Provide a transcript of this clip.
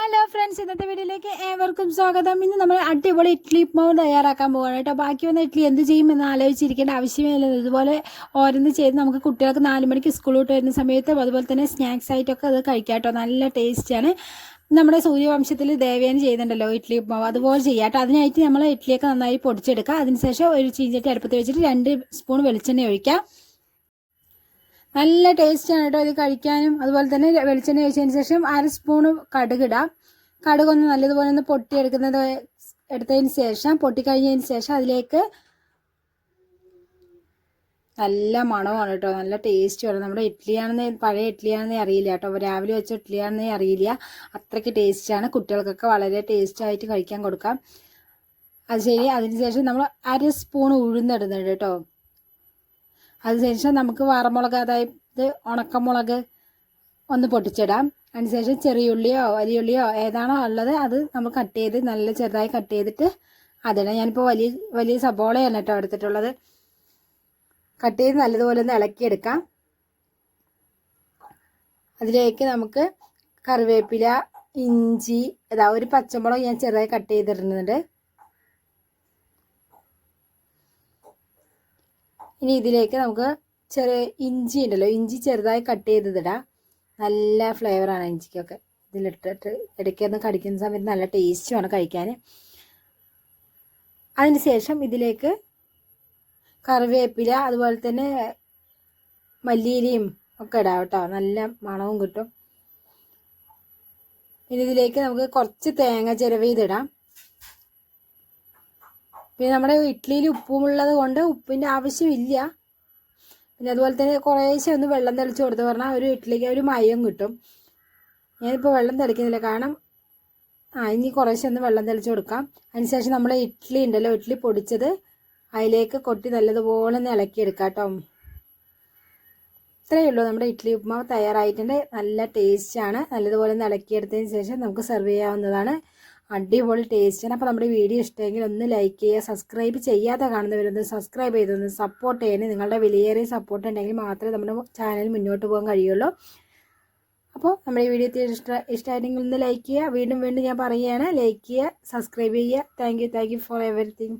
Hello friends ഇന്നത്തെ വീഡിയോയിലേക്ക് ഏവർക്കും സ്വാഗതം. ഇന്ന് നമ്മൾ അടിപൊളി ഇഡ്ഡലി ഉപ്മാവ് തയ്യാറാക്കാൻ പോവുകയാണ് കേട്ടോ. ബാക്കി വന്ന ഇഡ്ഡലി എന്ത് ചെയ്യുമെന്ന് ആലോചിച്ചിരിക്കേണ്ട ആവശ്യമേ ഇല്ല. ഇതുപോലെ ഓരോന്ന് ചെയ്ത് നമുക്ക് കുട്ടികൾക്ക് നാല് മണിക്ക് സ്കൂൾ വിട്ട് വരുന്ന സമയത്ത് അതുപോലെ തന്നെ സ്നാക്സ് ആയിട്ടൊക്കെ അത് കഴിക്കാം കേട്ടോ. നല്ല ടേസ്റ്റാണ് നമ്മുടെ സൂര്യവംശത്തിൽ ദേവേന ചെയ്തിട്ടുണ്ടല്ലോ ഇഡ്ഡലി ഉപ്മാവ് അതുപോലെ ചെയ്യാം കേട്ടോ. അതിനായിട്ട് നമ്മൾ ഇഡ്ഡലിയൊക്കെ നന്നായി പൊടിച്ചെടുക്കുക അതിനുശേഷം ഒരു ചീഞ്ചട്ടി അടുപ്പത്ത് വെച്ചിട്ട് രണ്ട് സ്പൂൺ വെളിച്ചെണ്ണ ഒഴിക്കാം. നല്ല ടേസ്റ്റാണ് കേട്ടോ ഇത് കഴിക്കാനും. അതുപോലെ തന്നെ വെളിച്ചെണ്ണ ഒഴിച്ചതിന് ശേഷം അര സ്പൂണ് കടുകിടാം കടുകൊന്ന് നല്ലതുപോലെ ഒന്ന് പൊട്ടിയെടുക്കുന്നത് എടുത്തതിന് ശേഷം പൊട്ടിക്കഴിഞ്ഞതിന് ശേഷം അതിലേക്ക് നല്ല മണമാണ് കേട്ടോ. നല്ല ടേസ്റ്റുമാണ് നമ്മുടെ ഇഡ്ഡലിയാണെന്ന് പഴയ ഇഡ്ഡലിയാണെന്നേ അറിയില്ല കേട്ടോ. രാവിലെ വെച്ച ഇഡ്ഡലിയാണെന്നേ അറിയില്ല. അത്രയ്ക്ക് ടേസ്റ്റാണ് കുട്ടികൾക്കൊക്കെ വളരെ ടേസ്റ്റായിട്ട് കഴിക്കാൻ കൊടുക്കാം. അത് ശരി. അതിനുശേഷം നമ്മൾ അര സ്പൂൺ ഉഴുന്നിടുന്നുണ്ട് കേട്ടോ. അതിനുശേഷം നമുക്ക് വാറമുളക് അതായത് ഉണക്കമുളക് ഒന്ന് പൊട്ടിച്ചിടാം. അതിനുശേഷം ചെറിയുള്ളിയോ വലിയുള്ളിയോ ഏതാണോ ഉള്ളത് അത് നമ്മൾ കട്ട് ചെയ്ത് നല്ല ചെറുതായി കട്ട് ചെയ്തിട്ട് അതിടാം. ഞാനിപ്പോൾ വലിയ വലിയ സബോളയാണ് കേട്ടോ എടുത്തിട്ടുള്ളത്. കട്ട് ചെയ്ത് നല്ലതുപോലെ ഒന്ന് ഇളക്കിയെടുക്കാം. അതിലേക്ക് നമുക്ക് കറിവേപ്പില ഇഞ്ചി അതാ ഒരു പച്ചമുളക് ഞാൻ ചെറുതായി കട്ട് ചെയ്തിടുന്നുണ്ട്. ഇനി ഇതിലേക്ക് നമുക്ക് ചെറിയ ഇഞ്ചി ഉണ്ടല്ലോ. ഇഞ്ചി ചെറുതായി കട്ട് ചെയ്തിടാം നല്ല ഫ്ലേവറാണ് ഇഞ്ചിക്കൊക്കെ. ഇതിലിട്ടിട്ട് ഇടയ്ക്കൊന്ന് കടിക്കുന്ന സമയത്ത് നല്ല ടേസ്റ്റുമാണ് കഴിക്കാൻ. അതിന് ശേഷം ഇതിലേക്ക് കറിവേപ്പില അതുപോലെ തന്നെ മല്ലിയിലയും ഒക്കെ ഇടാം കേട്ടോ. നല്ല മണവും കിട്ടും. പിന്നെ ഇതിലേക്ക് നമുക്ക് കുറച്ച് തേങ്ങ ചിരവിതിടാം പിന്നെ നമ്മുടെ ഇഡ്ഡലിയിൽ ഉപ്പുമുള്ളത് കൊണ്ട് ഉപ്പിന്റെ ആവശ്യമില്ല. പിന്നെ അതുപോലെ തന്നെ കുറേശ്ശെ ഒന്ന് വെള്ളം തെളിച്ച് കൊടുത്ത് പറഞ്ഞാൽ ഒരു ഇഡ്ഡലിക്ക് ഒരു മയം കിട്ടും. ഞാനിപ്പോൾ വെള്ളം തെളിക്കുന്നില്ല. കാരണം ആ ഇനി കുറേശ്ശെ ഒന്ന് വെള്ളം തെളിച്ച് കൊടുക്കാം. അതിനുശേഷം നമ്മൾ ഇഡ്ഡലി ഉണ്ടല്ലോ ഇഡ്ഡലി പൊടിച്ചത് അതിലേക്ക് കൊട്ടി നല്ലതുപോലെ ഒന്ന് ഇളക്കിയെടുക്കാം കേട്ടോ ഇത്രയേ ഉള്ളൂ നമ്മുടെ ഇഡ്ഡലി ഉപ്പുമാവ് തയ്യാറായിട്ടുണ്ട്. നല്ല ടേസ്റ്റാണ് നല്ലതുപോലെ ഒന്ന് ഇളക്കിയെടുത്തതിന് ശേഷം നമുക്ക് സെർവ് ചെയ്യാവുന്നതാണ്. അടിപൊളി ടേസ്റ്റാണ് അപ്പോൾ നമ്മുടെ വീഡിയോ ഇഷ്ടമെങ്കിൽ ഒന്ന് ലൈക്ക് ചെയ്യുക സബ്സ്ക്രൈബ് ചെയ്യാതെ കാണുന്നവരൊന്ന് സബ്സ്ക്രൈബ് ചെയ്തൊന്ന് സപ്പോർട്ട് ചെയ്യണേ നിങ്ങളുടെ വിലയേറിയ സപ്പോർട്ട് ഉണ്ടെങ്കിൽ മാത്രമേ നമ്മുടെ ചാനൽ മുന്നോട്ട് പോകാൻ കഴിയുള്ളൂ. അപ്പോൾ നമ്മുടെ ഈ വീഡിയോ ഇഷ്ട ഇഷ്ടമായിട്ടെങ്കിൽ ഒന്ന് ലൈക്ക് ചെയ്യുക. വീണ്ടും വീണ്ടും ഞാൻ പറയുകയാണ് ലൈക്ക് ചെയ്യുക സബ്സ്ക്രൈബ് ചെയ്യുക. Thank you thank you for everything